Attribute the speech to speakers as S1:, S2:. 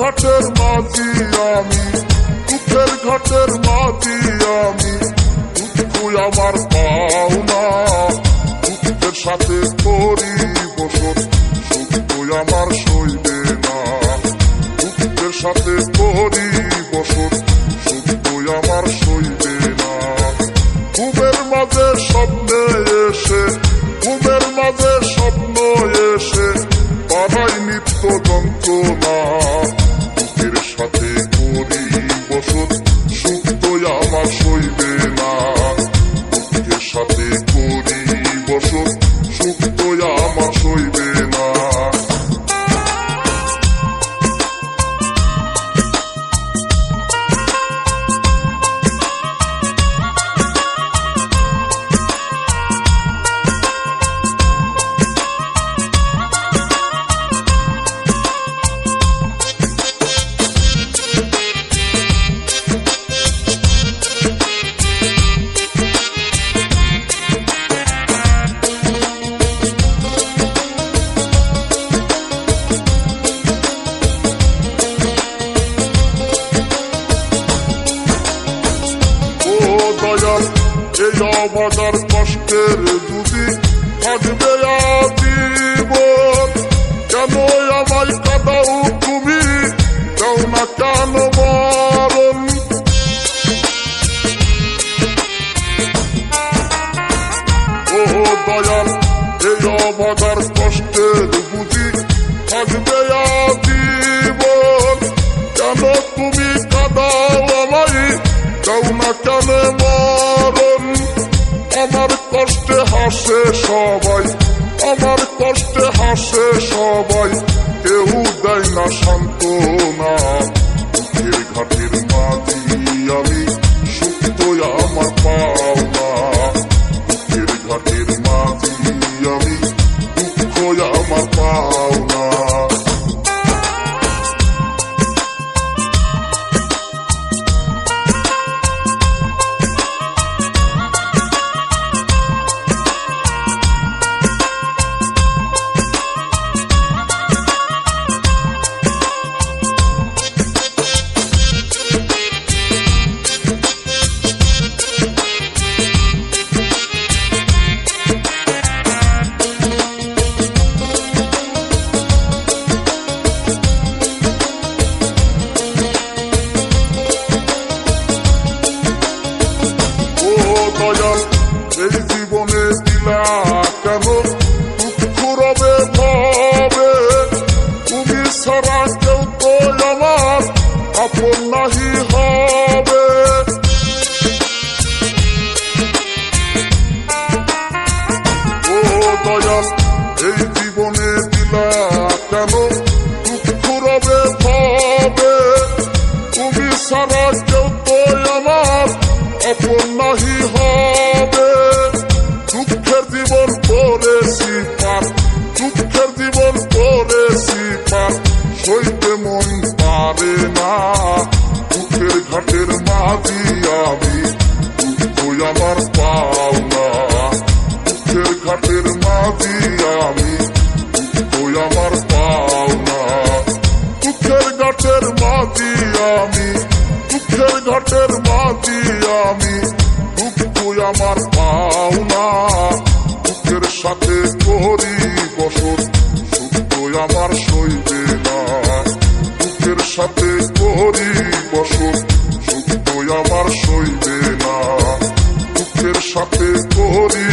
S1: ঘটের মাঝি আমি দুঃখের ঘটের মাঝি আমি দুঃখ আমার পাওনা। বসত এই কষ্টের যদি থাকবে আজীবন। কেন আমায় কাদাও তুমি? দাও না কেন মরণ ও দয়াল, এই অবাজার কষ্টের বুঝি থাকবে আজীবন। কেন তুমি কাদাও আমায়? দাও না কেন আমার কষ্টে হাসে সবাই, আমার কষ্টে হাসে সবাই, কেউ দেয় না সান্ত্বনা। দুঃখের ঘাটের মাঝি আমি সুখ আমার পাওনা। ঘাটের কেন দুঃখ রবে ভাবে। তুমি সারা কেউ তো আমার আপন নাহি। আমি দুঃখ আমার পাও না দুঃখের ঘাটের মাঝি আমি দুঃখের ঘাটের মাঝি আমি দুঃখ আমার পাও না দুঃখের সাথে করি বসত, সুখ আমার সইবে না। দুঃখের সাথে করি বসত, সুখ আমার সইবে না। দুঃখের সাথে করি